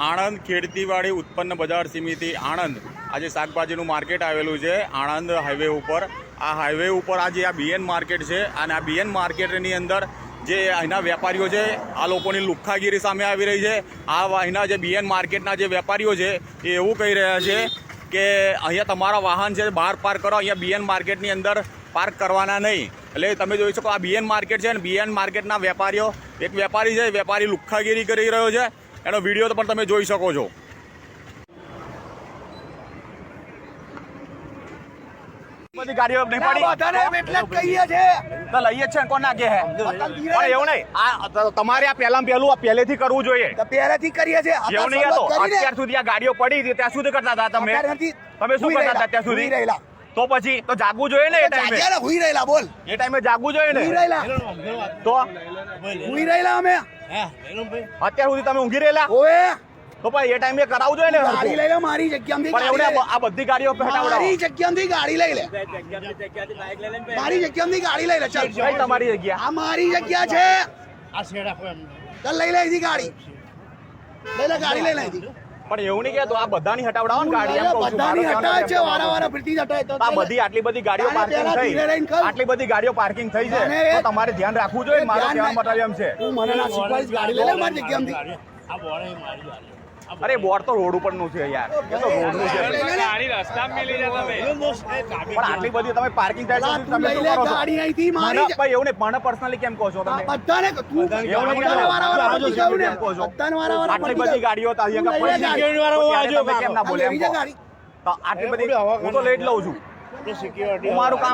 આણંદ ખેડતીવાડી ઉત્પન્ન બજાર સમિતિ આણંદ આજે શાકભાજીનું માર્કેટ આવેલું છે. આણંદ હાઈવે ઉપર. આ હાઈવે ઉપર આજે આ બીએન માર્કેટ છે અને આ બીએન માર્કેટની અંદર જે અહીંના વેપારીઓ છે, આ લોકોની લુખ્ખાગીરી સામે આવી રહી છે. આ અહીંના જે બીએન માર્કેટના જે વેપારીઓ છે, એ એવું કહી રહ્યા છે કે અહીંયા તમારા વાહન છે, બહાર પાર્ક કરો, અહીંયા બીએન માર્કેટની અંદર પાર્ક કરવાના નહીં. એટલે તમે જોઈ શકો આ બીએન માર્કેટ છે ને બીએન માર્કેટના વેપારીઓ, એક વેપારી છે વેપારી લુખ્ખાગીરી કરી રહ્યો છે. એનો વીડિયો પણ તમે જોઈ શકો છો. બધી ગાડીઓ નહીં પાડી. બધાને એટલે કહીએ છે. તો લઈએ છે કોણ નાખે હે? પણ એવું નહીં. આ તમારે આ પહેલા પહેલું આ પહેલેથી કરવું જોઈએ. પહેલેથી કરીએ છે જેવું નહીં હતો. અત્યાર સુધી આ ગાડીઓ પડી હતી ત્યાં સુધી કરતા હતા તમે. તમે શું કરતા હતા ત્યાં સુધી? રહેલા. તો પછી તો જાગવું જોઈએ ને એ ટાઈમે? હુઈ રહેલા બોલ. એ ટાઈમે જાગવું જોઈએ ને? રહેલા. તો? હુઈ રહેલા અમે. અત્યાર સુધી તમે ઊંઘી રહેલા? ઓએ! તો પણ એ ટાઈમે કરાવવું જોઈએ ને ગાડી લઈ લે મારી જગ્યામાંથી પણ એવડે આ બધી ગાડીઓ લઈ લે. હટાવડાવો મારી જગ્યામાંથી ગાડી લઈ લે. મારી જગ્યામાંથી ગાડી લઈ લે ચાલ. ભાઈ તમારી જગ્યા. આ મારી જગ્યા છે. ચાલ લઈ લે ગાડી. લઈ લે ગાડી લઈ લે પણ એવું નહીં કે આ બધાની હટાવડાવો ને ગાડી એમ કહું છું. બધાની મારો હટાવે છે વારાવાર જ હટાવે તો આ બધી આટલી બધી ગાડીઓ પાર્કિંગ થઈ. આટલી બધી ગાડીઓ પાર્કિંગ થઈ છે તો તમારે ધ્યાન રાખવું જોઈએ મારો ધ્યાન. મતલબ એમ છે તું મને ના શીખવાડીશ ગાડી લઈ લે મારી જગ્યામાંથી અરે બોર્ડ તો રોડ ઉપરનું છે યાર. એ તો રોડનું છે. લઈ લે ને. પણ આટલી બધી તમે પાર્કિંગ થાય છે તમે લઈ શું લે કરો છો. ગાડી અહીંથી મારી ભાઈ એવું ને પણ પર્સનલી કેમ કહો છો તમે? બધાને તું એવું ને બધાને વારા વારા આજો ફરતી ને. કેમ કહો છો? બધાને વારા વારા આટલી બધી ગાડીઓ તો અહીંયા તું સિક્યુરિટી ગાડી. ત્યારે તમે કેમ ના બોલે એમ? ગાડી. તો આટલી બધી હું તો લેટ લઉં છું. સિક્યુરિટી મારું કામ